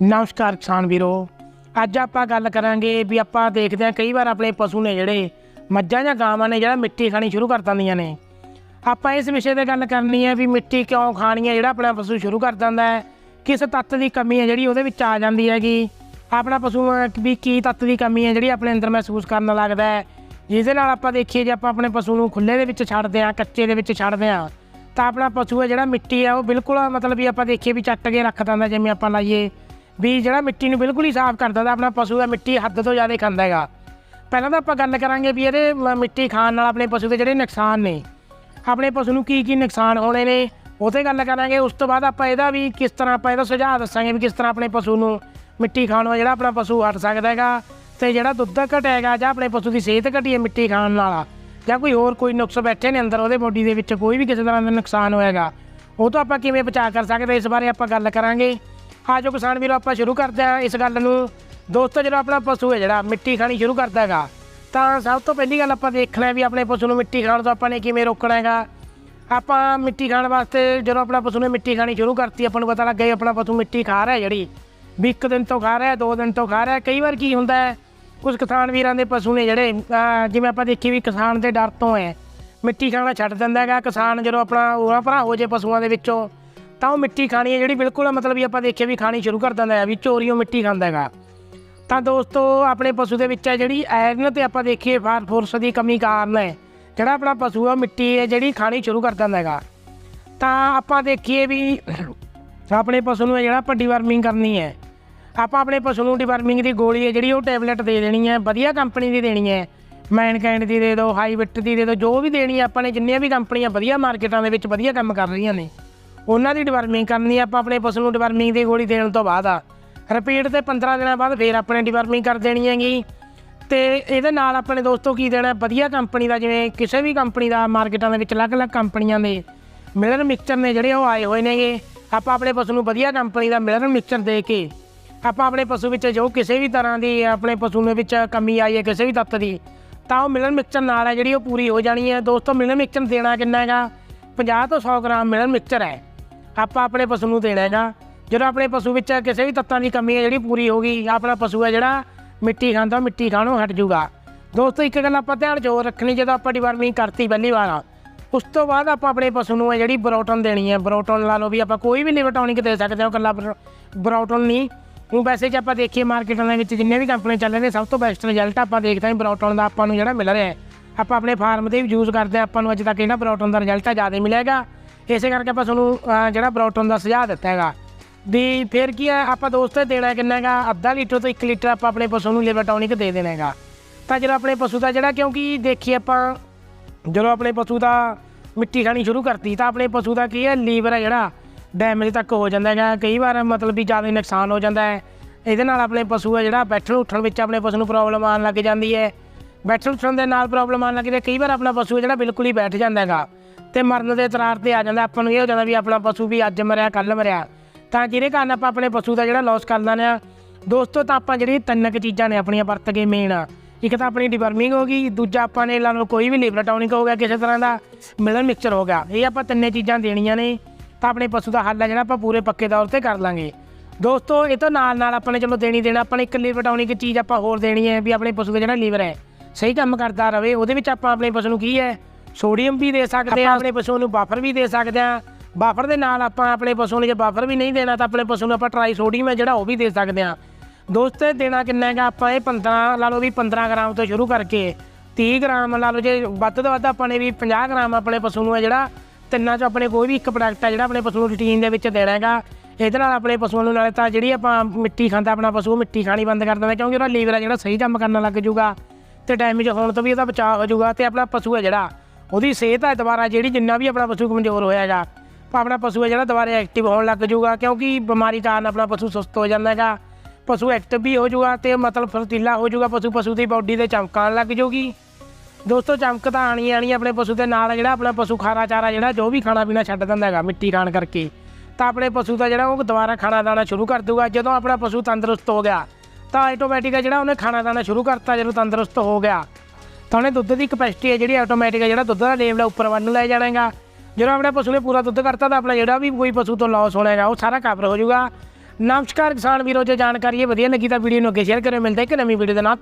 ਨਮਸਕਾਰ ਕਿਸਾਨ ਵੀਰੋ। ਅੱਜ ਆਪਾਂ ਗੱਲ ਕਰਾਂਗੇ ਵੀ ਆਪਾਂ ਦੇਖਦੇ ਹਾਂ ਕਈ ਵਾਰ ਆਪਣੇ ਪਸ਼ੂ ਨੇ ਜਿਹੜੇ ਮੱਝਾਂ ਜਾਂ ਗਾਵਾਂ ਨੇ ਜਿਹੜਾ ਮਿੱਟੀ ਖਾਣੀ ਸ਼ੁਰੂ ਕਰ ਦਿੰਦੀਆਂ ਨੇ। ਆਪਾਂ ਇਸ ਵਿਸ਼ੇ ਤੇ ਗੱਲ ਕਰਨੀ ਹੈ ਵੀ ਮਿੱਟੀ ਕਿਉਂ ਖਾਣੀ ਹੈ, ਜਿਹੜਾ ਆਪਣਾ ਪਸ਼ੂ ਸ਼ੁਰੂ ਕਰ ਦਿੰਦਾ ਹੈ, ਕਿਸ ਤੱਤ ਦੀ ਕਮੀ ਹੈ ਜਿਹੜੀ ਉਹਦੇ ਵਿੱਚ ਆ ਜਾਂਦੀ ਹੈਗੀ। ਆਪਣਾ ਪਸ਼ੂ ਵੀ ਕੀ ਤੱਤ ਦੀ ਕਮੀ ਹੈ ਜਿਹੜੀ ਆਪਣੇ ਅੰਦਰ ਮਹਿਸੂਸ ਕਰਨ ਲੱਗਦਾ ਹੈ। ਜਿਹਦੇ ਨਾਲ ਆਪਾਂ ਦੇਖੀਏ ਜੇ ਆਪਾਂ ਆਪਣੇ ਪਸ਼ੂ ਨੂੰ ਖੁੱਲੇ ਦੇ ਵਿੱਚ ਛੱਡਦੇ ਹਾਂ, ਕੱਚੇ ਦੇ ਵਿੱਚ ਛੱਡਦੇ ਹਾਂ, ਤਾਂ ਆਪਣਾ ਪਸ਼ੂ ਹੈ ਜਿਹੜਾ ਮਿੱਟੀ ਆ ਉਹ ਬਿਲਕੁਲ ਮਤਲਬ ਵੀ ਆਪਾਂ ਦੇਖੀਏ ਵੀ ਚੱਟ ਕੇ ਰੱਖ ਦਿੰਦਾ, ਜਿਵੇਂ ਆਪਾਂ ਲਾਈਏ। ਵੀ ਜਿਹੜਾ ਮਿੱਟੀ ਨੂੰ ਬਿਲਕੁਲ ਹੀ ਸਾਫ਼ ਕਰਦਾ ਦਿੰਦਾ ਆਪਣਾ ਪਸ਼ੂ ਹੈ ਮਿੱਟੀ ਹੱਦ ਤੋਂ ਜ਼ਿਆਦਾ ਖਾਂਦਾ ਹੈਗਾ। ਪਹਿਲਾਂ ਤਾਂ ਆਪਾਂ ਗੱਲ ਕਰਾਂਗੇ ਵੀ ਇਹਦੇ ਮਿੱਟੀ ਖਾਣ ਨਾਲ ਆਪਣੇ ਪਸ਼ੂ ਦੇ ਜਿਹੜੇ ਨੁਕਸਾਨ ਨੇ। ਆਪਣੇ ਪਸ਼ੂ ਨੂੰ ਕੀ ਕੀ ਨੁਕਸਾਨ ਹੋਣੇ ਨੇ, ਉਹ 'ਤੇ ਗੱਲ ਕਰਾਂਗੇ। ਉਸ ਤੋਂ ਬਾਅਦ ਆਪਾਂ ਇਹਦਾ ਵੀ ਕਿਸ ਤਰ੍ਹਾਂ ਆਪਾਂ ਇਹਦਾ ਸੁਝਾਅ ਦੱਸਾਂਗੇ ਵੀ ਕਿਸ ਤਰ੍ਹਾਂ ਆਪਣੇ ਪਸ਼ੂ ਨੂੰ ਮਿੱਟੀ ਖਾਣ ਖਾਣੋਂ ਜਿਹੜਾ ਆਪਣਾ ਪਸ਼ੂ ਹਟ ਸਕਦਾ ਹੈਗਾ ਤੇ ਜਿਹੜਾ ਦੁੱਧ ਘਟੇਗਾ ਜਾਂ ਆਪਣੇ ਪਸ਼ੂ ਦੀ ਸਿਹਤ ਘਟੀ ਹੈ ਮਿੱਟੀ ਖਾਣ ਨਾਲ। ਜਾਂ ਕੋਈ ਹੋਰ ਕੋਈ ਨੁਕਸ ਬੈਠੇ ਨੇ ਅੰਦਰ ਉਹਦੇ ਬੋਡੀ ਦੇ ਵਿੱਚ ਕੋਈ ਵੀ ਕਿਸੇ ਤਰ੍ਹਾਂ ਦਾ ਨੁਕਸਾਨ ਹੋਏਗਾ ਉਹ ਤੋਂ ਆਪਾਂ ਕਿਵੇਂ ਬਚਾ ਕਰ ਸਕਦੇ ਇਸ ਬਾਰੇ ਆਪਾਂ ਗੱਲ ਕਰਾਂਗੇ। ਆਜੋ ਕਿਸਾਨ ਵੀਰੋ, ਆਪਾਂ ਸ਼ੁਰੂ ਕਰਦੇ ਹਾਂ ਇਸ ਗੱਲ ਨੂੰ। ਦੋਸਤੋ, ਜਿਹੜਾ ਆਪਣਾ ਪਸ਼ੂ ਹੈ, ਜਿਹੜਾ ਮਿੱਟੀ ਖਾਣੀ ਸ਼ੁਰੂ ਕਰਦਾ ਹੈਗਾ, ਤਾਂ ਸਭ ਤੋਂ ਪਹਿਲੀ ਗੱਲ ਆਪਾਂ ਦੇਖਣਾ ਵੀ ਆਪਣੇ ਪਸ਼ੂ ਨੂੰ ਮਿੱਟੀ ਖਾਣ ਤੋਂ ਆਪਾਂ ਨੇ ਕਿਵੇਂ ਰੋਕਣਾ ਹੈਗਾ। ਆਪਾਂ ਮਿੱਟੀ ਖਾਣ ਵਾਸਤੇ ਜਦੋਂ ਆਪਣਾ ਪਸ਼ੂ ਨੇ ਮਿੱਟੀ ਖਾਣੀ ਸ਼ੁਰੂ ਕਰਤੀ, ਆਪਾਂ ਨੂੰ ਪਤਾ ਲੱਗ ਗਿਆ ਆਪਣਾ ਪਸ਼ੂ ਮਿੱਟੀ ਖਾ ਰਿਹਾ ਜਿਹੜੀ। ਵੀ ਇੱਕ ਦਿਨ ਤੋਂ ਖਾ ਰਿਹਾ, ਦੋ ਦਿਨ ਤੋਂ ਖਾ ਰਿਹਾ, ਕਈ ਵਾਰ ਕੀ ਹੁੰਦਾ ਹੈ, ਕੁਝ ਕਿਸਾਨ ਵੀਰਾਂ ਦੇ ਪਸ਼ੂ ਨੇ ਜਿਹੜੇ ਜਿਵੇਂ ਆਪਾਂ ਦੇਖੀ ਵੀ ਕਿਸਾਨ ਦੇ ਡਰ ਤੋਂ ਹੈ, ਮਿੱਟੀ ਖਾਣਾ ਛੱਡ ਦਿੰਦਾ ਹੈਗਾ। ਕਿਸਾਨ ਜਦੋਂ ਆਪਣਾ ਉਹਨਾਂ ਭਰਾ ਹੋ ਜੇ ਪਸ਼ੂਆਂ ਦੇ ਵਿੱਚੋਂ ਤਾਂ ਉਹ ਮਿੱਟੀ ਖਾਣੀ ਹੈ ਜਿਹੜੀ ਬਿਲਕੁਲ ਮਤਲਬ ਵੀ ਆਪਾਂ ਦੇਖੀਏ ਵੀ ਖਾਣੀ ਸ਼ੁਰੂ ਕਰ ਦਿੰਦਾ ਹੈ, ਵੀ ਚੋਰੀਓ ਮਿੱਟੀ ਖਾਂਦਾ ਹੈਗਾ। ਤਾਂ ਦੋਸਤੋ, ਆਪਣੇ ਪਸ਼ੂ ਦੇ ਵਿੱਚ ਹੈ ਜਿਹੜੀ ਆਇਰਨ ਤੇ ਆਪਾਂ ਦੇਖੀਏ ਫਾਸਫੋਰਸ ਦੀ ਕਮੀ ਕਾਰਨ ਹੈ। ਜਿਹੜਾ ਆਪਣਾ ਪਸ਼ੂ ਆ, ਉਹ ਮਿੱਟੀ ਹੈ ਜਿਹੜੀ ਖਾਣੀ ਸ਼ੁਰੂ ਕਰ ਦਿੰਦਾ ਹੈਗਾ। ਤਾਂ ਆਪਾਂ ਦੇਖੀਏ ਵੀ ਆਪਣੇ ਪਸ਼ੂ ਨੂੰ ਹੈ ਜਿਹੜਾ ਆਪਾਂ ਡਿਵਰਮਿੰਗ ਕਰਨੀ ਹੈ। ਆਪਾਂ ਆਪਣੇ ਪਸ਼ੂ ਨੂੰ ਡਿਵਰਮਿੰਗ ਦੀ ਗੋਲੀ ਹੈ ਜਿਹੜੀ ਉਹ ਟੈਬਲੇਟ ਦੇ ਦੇਣੀ ਹੈ, ਵਧੀਆ ਕੰਪਨੀ ਦੀ ਦੇਣੀ ਹੈ। ਮੈਨ ਮੈਨਕਾਈਂਡ ਦੀ ਦੇ ਦਿਓ ਹਾਈਵਿਟ ਦੀ ਦੇ ਦਿਓ, ਜੋ ਵੀ ਦੇਣੀ ਆਪਾਂ ਨੇ ਜਿੰਨੀਆਂ ਵੀ ਕੰਪਨੀਆਂ ਵਧੀਆ ਮਾਰਕੀਟਾਂ ਦੇ ਵਿੱਚ ਵਧੀਆ ਕੰਮ ਕਰ ਰਹੀਆਂ ਨੇ। ਉਹਨਾਂ ਦੀ ਡਿਵਰਮਿੰਗ ਕਰਨੀ ਆਪਾਂ ਆਪਣੇ ਪਸ਼ੂ ਨੂੰ ਡਿਵਰਮਿੰਗ ਦੀ ਗੋਲੀ ਦੇਣ ਤੋਂ ਬਾਅਦ ਆ। ਰਿਪੀਟ ਤੇ 15 ਦਿਨਾਂ ਬਾਅਦ ਫੇਰ ਆਪਣੇ ਡਿਵਰਮਿੰਗ ਕਰ ਦੇਣੀ ਹੈਗੀ। ਤੇ ਇਹਦੇ ਨਾਲ ਆਪਣੇ ਦੋਸਤੋ ਕੀ ਦੇਣਾ, ਵਧੀਆ ਕੰਪਨੀ ਦਾ ਜਿਵੇਂ ਕਿਸੇ ਵੀ ਕੰਪਨੀ ਦਾ ਮਾਰਕੀਟਾਂ ਦੇ ਵਿੱਚ ਅਲੱਗ-ਅਲੱਗ ਕੰਪਨੀਆਂ ਦੇ ਮਿਲਰ ਮਿਕਸਚਰ ਨੇ ਜਿਹੜੇ ਉਹ ਆਏ ਹੋਏ ਨੇਗੇ। ਆਪਾਂ ਆਪਣੇ ਪਸ਼ੂ ਨੂੰ ਵਧੀਆ ਕੰਪਨੀ ਦਾ ਮਿਲਰ ਮਿਕਸਚਰ ਦੇ ਕੇ ਆਪਾਂ ਆਪਣੇ ਪਸ਼ੂ ਵਿੱਚ ਜੋ ਕਿਸੇ ਵੀ ਤਰ੍ਹਾਂ ਦੀ ਆਪਣੇ ਪਸ਼ੂ ਦੇ ਵਿੱਚ ਕਮੀ ਆਈ ਹੈ, ਕਿਸੇ ਵੀ ਤੱਤ ਦੀ, ਤਾਂ ਉਹ ਮਿਲਰ ਮਿਕਸਚਰ ਨਾਲ ਹੈ ਜਿਹੜੀ ਉਹ ਪੂਰੀ ਹੋ ਜਾਣੀ ਹੈ। ਦੋਸਤੋ ਮਿਲਰ ਮਿਕਸਚਰ ਦੇਣਾ ਕਿੰਨਾ ਹੈਗਾ? 50 ਤੋਂ 100 ਗ੍ਰਾਮ ਮਿਲਰ ਮਿਕਸਚਰ ਹੈ। ਆਪਾਂ ਆਪਣੇ ਪਸ਼ੂ ਨੂੰ ਦੇਣਾ ਹੈਗਾ। ਜਦੋਂ ਆਪਣੇ ਪਸ਼ੂ ਵਿੱਚ ਕਿਸੇ ਵੀ ਤੱਤਾਂ ਦੀ ਕਮੀ ਹੈ, ਜਿਹੜੀ ਪੂਰੀ ਹੋ ਗਈ, ਆਪਣਾ ਪਸ਼ੂ ਹੈ ਜਿਹੜਾ, ਮਿੱਟੀ ਖਾਂਦਾ ਉਹ ਮਿੱਟੀ ਖਾਣੋਂ ਹਟ ਜਾਊਗਾ। ਦੋਸਤੋ, ਇੱਕ ਗੱਲ ਆਪਾਂ ਧਿਆਨ ਜ਼ੋਰ ਰੱਖਣੀ, ਜਦੋਂ ਆਪਾਂ ਡਿਵਰਮਿੰਗ ਕਰਤੀ ਪਹਿਲੀ ਵਾਰ, ਉਸ ਤੋਂ ਬਾਅਦ ਆਪਾਂ ਆਪਣੇ ਪਸ਼ੂ ਨੂੰ ਹੈ ਜਿਹੜੀ ਬਰੋਟਨ ਦੇਣੀ ਹੈ, ਬਰੋਟਨ ਲਾ ਲਓ ਵੀ ਆਪਾਂ ਕੋਈ ਵੀ ਲਿਵਰ ਟੌਨਿਕ ਦੇ ਸਕਦੇ ਹਾਂ ਇਕੱਲਾ ਬਰੋ- ਬਰੋਟਨ ਨਹੀਂ। ਉਹ ਵੈਸੇ ਜੇ ਆਪਾਂ ਦੇਖੀਏ ਮਾਰਕੀਟਾਂ ਦੇ ਵਿੱਚ ਜਿੰਨੇ ਵੀ ਕੰਪਨੀ ਚੱਲ ਰਹੇ ਨੇ, ਸਭ ਤੋਂ ਬੈਸਟ ਰਿਜ਼ਲਟ ਆਪਾਂ ਦੇਖਦੇ ਹਾਂ ਬਰੋਟਨ ਦਾ ਆਪਾਂ ਨੂੰ ਜਿਹੜਾ ਮਿਲ ਰਿਹਾ ਹੈ। ਆਪਾਂ ਆਪਣੇ ਫਾਰਮ ਤੇ ਵੀ ਯੂਜ਼ ਕਰਦੇ ਹਾਂ, ਆਪਾਂ ਨੂੰ ਅੱਜ ਤੱਕ ਇਹਨਾਂ ਬਰੋਟਨ ਦਾ ਰਿਜ਼ਲਟ ਆ ਜ਼ਿਆਦਾ ਮਿਲੇਗਾ ਇਸੇ ਕਰਕੇ ਆਪਾਂ ਤੁਹਾਨੂੰ ਅਹ, ਜਿਹੜਾ ਬਰੋਟਨ ਦਾ ਸੁਝਾਅ ਦਿੱਤਾ ਹੈਗਾ। ਵੀ ਫਿਰ ਕੀ ਹੈ ਆਪਾਂ ਦੋਸਤ ਦੇਣਾ ਕਿੰਨਾ ਹੈਗਾ? ਅੱਧਾ ਲੀਟਰ ਤੋਂ 1 ਲੀਟਰ ਆਪਾਂ ਆਪਣੇ ਪਸ਼ੂ ਨੂੰ ਲਿਵਰ ਦੇ ਦੇਣਾ ਹੈਗਾ। ਤਾਂ ਜਦੋਂ ਆਪਣੇ ਪਸ਼ੂ ਦਾ ਜਿਹੜਾ ਕਿਉਂਕਿ ਦੇਖੀਏ ਆਪਾਂ ਜਦੋਂ ਆਪਣੇ ਪਸ਼ੂ ਦਾ ਮਿੱਟੀ ਖਾਣੀ ਸ਼ੁਰੂ ਕਰਤੀ ਤਾਂ ਆਪਣੇ ਪਸ਼ੂ ਦਾ ਕੀ ਹੈ ਲੀਵਰ ਹੈ ਜਿਹੜਾ ਡੈਮੇਜ ਤੱਕ ਹੋ ਜਾਂਦਾ ਹੈਗਾ। ਕਈ ਵਾਰ ਮਤਲਬ ਵੀ ਜ਼ਿਆਦਾ ਨੁਕਸਾਨ ਹੋ ਜਾਂਦਾ ਹੈ। ਇਹਦੇ ਨਾਲ ਆਪਣੇ ਪਸ਼ੂ ਹੈ ਜਿਹੜਾ ਬੈਠਣ ਉੱਠਣ ਵਿੱਚ ਆਪਣੇ ਪਸ਼ੂ ਨੂੰ ਪ੍ਰੋਬਲਮ ਆਉਣ ਲੱਗ ਜਾਂਦੀ ਹੈ। ਬੈਠਣ ਉੱਠਣ ਦੇ ਨਾਲ ਪ੍ਰੋਬਲਮ ਆਉਣ ਲੱਗ ਜਾਂਦੀ ਹੈ ਕਈ ਵਾਰ ਆਪਣਾ ਪਸ਼ੂ ਹੈ ਜਿਹੜਾ ਬਿਲਕੁਲ ਹੀ ਬੈਠ ਜਾਂਦਾ ਹੈਗਾ। ਤੇ ਮਰਨ ਦੇ ਤਰਾਰ ਤੇ ਆ ਜਾਂਦਾ। ਆਪਾਂ ਨੂੰ ਇਹ ਹੋ ਜਾਂਦਾ ਵੀ ਆਪਣਾ ਪਸ਼ੂ ਵੀ ਅੱਜ ਮਰਿਆ ਕੱਲ ਮਰਿਆ। ਤਾਂ ਜਿਹਦੇ ਕਾਰਨ ਆਪਾਂ ਆਪਣੇ ਪਸ਼ੂ ਦਾ ਜਿਹੜਾ ਲਾਸ ਕਰ ਲੈਂਦੇ ਆ ਦੋਸਤੋ, ਤਾਂ ਆਪਾਂ ਜਿਹੜੀ ਤਿੰਨ ਕੁ ਚੀਜ਼ਾਂ ਨੇ ਆਪਣੀਆਂ ਵਰਤ ਕੇ ਮੇਨ ਇੱਕ ਤਾਂ ਆਪਣੀ ਡਿਵਰਮਿੰਗ ਹੋ ਗਈ, ਦੂਜਾ ਆਪਾਂ ਨੇ ਲਾ ਲਓ ਕੋਈ ਵੀ ਲਿਵਰ ਟੌਨਿਕ ਹੋ ਗਿਆ, ਕਿਸੇ ਤਰ੍ਹਾਂ ਦਾ ਮਿਲਨ ਮਿਕਸਚਰ ਹੋ ਗਿਆ। ਇਹ ਆਪਾਂ ਤਿੰਨੇ ਚੀਜ਼ਾਂ ਦੇਣੀਆਂ ਨੇ, ਤਾਂ ਆਪਣੇ ਪਸ਼ੂ ਦਾ ਹੱਲ ਹੈ ਜਿਹੜਾ ਆਪਾਂ ਪੂਰੇ ਪੱਕੇ ਤੌਰ ਤੇ ਕਰ ਲਾਂਗੇ। ਦੋਸਤੋ, ਇਹ ਤੋਂ ਨਾਲ ਨਾਲ ਆਪਾਂ ਨੇ ਚਲੋ ਦੇਣੀ ਦੇਣਾ, ਆਪਾਂ ਨੇ ਇੱਕ ਲਿਵਰ ਟੌਨਿਕ ਚੀਜ਼ ਆਪਾਂ ਹੋਰ ਦੇਣੀ ਹੈ ਵੀ ਆਪਣੇ ਪਸ਼ੂ ਦਾ ਜਿਹੜਾ ਲੀਵਰ ਹੈ, ਸਹੀ ਕੰਮ ਕਰਦਾ ਰਵੇ, ਉਹਦੇ ਵਿੱਚ ਆਪਾਂ ਆਪਣੇ ਪਸ਼ੂ ਨੂੰ ਕੀ ਹੈ ਸੋਡੀਅਮ ਵੀ ਦੇ ਸਕਦੇ ਆ ਆਪਣੇ ਪਸ਼ੂ ਨੂੰ ਬਫਰ ਵੀ ਦੇ ਸਕਦੇ ਆ ਬਫਰ ਦੇ ਨਾਲ ਆਪਾਂ ਆਪਣੇ ਪਸ਼ੂ ਨੂੰ ਜੇ ਬਫਰ ਵੀ ਨਹੀਂ ਦੇਣਾ ਤਾਂ ਆਪਣੇ ਪਸ਼ੂ ਨੂੰ ਆਪਾਂ ਟਰਾਈ ਸੋਡੀਅਮ ਹੈ ਜਿਹੜਾ ਉਹ ਵੀ ਦੇ ਸਕਦੇ ਆ ਦੋਸਤੋ ਦੇਣਾ ਕਿੰਨਾ ਹੈਗਾ? ਆਪਾਂ ਇਹ 15 ਲਾ ਲਓ ਵੀ 15 ਗ੍ਰਾਮ ਤੋਂ ਸ਼ੁਰੂ ਕਰਕੇ 30 ਗ੍ਰਾਮ ਲਾ ਲਓ ਜੇ ਵੱਧ ਤੋਂ ਵੱਧ ਆਪਾਂ ਨੇ ਵੀ 50 ਗ੍ਰਾਮ ਆਪਣੇ ਪਸ਼ੂ ਨੂੰ ਹੈ ਜਿਹੜਾ ਤਿੰਨਾਂ ਚੋਂ ਆਪਣੇ ਕੋਈ ਵੀ ਇੱਕ ਪ੍ਰੋਡਕਟ ਹੈ ਜਿਹੜਾ ਆਪਣੇ ਪਸ਼ੂ ਨੂੰ ਰੂਟੀਨ ਦੇ ਵਿੱਚ ਦੇਣਾ ਹੈਗਾ। ਇਹਦੇ ਨਾਲ ਆਪਣੇ ਪਸ਼ੂਆਂ ਨੂੰ ਨਾਲੇ ਤਾਂ ਜਿਹੜੀ ਆਪਾਂ ਮਿੱਟੀ ਖਾਂਦਾ ਆਪਣਾ ਪਸ਼ੂ ਮਿੱਟੀ ਖਾਣੀ ਬੰਦ ਕਰ ਦਿੰਦਾ ਕਿਉਂਕਿ ਉਹਦਾ ਲੀਵਰ ਹੈ ਜਿਹੜਾ ਸਹੀ ਕੰਮ ਕਰਨ ਲੱਗ ਜਾਊਗਾ ਤੇ ਡੈਮੇਜ ਹੋਣ ਤੋਂ ਵੀ ਉਹਦਾ ਬਚਾਅ ਹੋ ਜਾਊਗਾ ਤੇ ਆਪਣਾ ਪਸ਼ੂ ਹੈ ਜਿਹੜਾ ਉਹਦੀ ਸਿਹਤ ਹੈ ਦੁਬਾਰਾ, ਜਿਹੜੀ ਜਿੰਨਾ ਵੀ ਆਪਣਾ ਪਸ਼ੂ ਕਮਜ਼ੋਰ ਹੋਇਆ ਹੈਗਾ। ਆਪਣਾ ਪਸ਼ੂ ਹੈ ਜਿਹੜਾ ਦੁਬਾਰਾ ਐਕਟਿਵ ਹੋਣ ਲੱਗ ਜਾਊਗਾ, ਕਿਉਂਕਿ ਬਿਮਾਰੀ ਕਾਰਨ ਆਪਣਾ ਪਸ਼ੂ ਸੁਸਤ ਹੋ ਜਾਂਦਾ ਹੈਗਾ। ਪਸ਼ੂ ਐਕਟਿਵ ਵੀ ਹੋ ਜਾਊਗਾ ਤੇ ਮਤਲਬ ਫਰਤੀਲਾ ਹੋ ਜਾਊਗਾ ਪਸ਼ੂ ਪਸ਼ੂ ਦੀ ਬਾਡੀ ਤੇ ਚਮਕਾਣ ਲੱਗ ਜਾਊਗੀ। ਦੋਸਤੋ, ਚਮਕ ਤਾਂ ਆਣੀ ਆਣੀ ਆਪਣੇ ਪਸ਼ੂ ਦੇ ਨਾਲ, ਜਿਹੜਾ ਆਪਣਾ ਪਸ਼ੂ ਖਾਰਾ ਚਾਰਾ ਜਿਹੜਾ ਜੋ ਵੀ ਖਾਣਾ ਪੀਣਾ ਛੱਡ ਦਿੰਦਾ ਹੈਗਾ, ਮਿੱਟੀ ਖਾਣ ਕਰਕੇ। ਤਾਂ ਆਪਣੇ ਪਸ਼ੂ ਦਾ ਜਿਹੜਾ ਉਹ ਦੁਬਾਰਾ ਖਾਣਾ ਦਾਣਾ ਸ਼ੁਰੂ ਕਰ ਦੂਗਾ ਜਦੋਂ ਆਪਣਾ ਪਸ਼ੂ ਤੰਦਰੁਸਤ ਹੋ ਗਿਆ, ਤਾਂ ਆਟੋਮੈਟਿਕ ਜਿਹੜਾ ਉਹਨੇ ਖਾਣਾ ਦਾਣਾ ਸ਼ੁਰੂ ਕਰਤਾ, ਜਦੋਂ ਤੰਦਰੁਸਤ ਹੋ ਗਿਆ। ਤਾਂ ਉਹਨੇ ਦੁੱਧ ਦੀ ਕਪੈਸਿਟੀ ਹੈ ਜਿਹੜੀ ਆਟੋਮੈਟਿਕ ਹੈ ਜਿਹੜਾ ਦੁੱਧ ਦਾ ਲੇਵਲ ਹੈ ਉੱਪਰ ਵੱਲ ਨੂੰ ਲੈ ਜਾਣਾਗਾ ਜਦੋਂ ਆਪਣੇ ਪਸ਼ੂ ਨੇ ਪੂਰਾ ਦੁੱਧ ਕਰਤਾ ਤਾਂ ਆਪਣਾ ਜਿਹੜਾ ਵੀ ਕੋਈ ਪਸ਼ੂ ਤੋਂ ਲਾਸ ਹੋਣਾ ਹੈਗਾ ਉਹ ਸਾਰਾ ਕਵਰ ਹੋ ਜਾਊਗਾ। ਨਮਸਕਾਰ ਕਿਸਾਨ ਵੀਰੋ, ਜੇ ਜਾਣਕਾਰੀ ਇਹ ਵਧੀਆ ਲੱਗੀ ਤਾਂ ਵੀਡੀਓ ਨੂੰ ਅੱਗੇ ਸ਼ੇਅਰ ਕਰਿਓ। ਮਿਲਦਾ ਇੱਕ ਨਵੀਂ ਵੀਡੀਓ ਦੇ ਨਾਲ।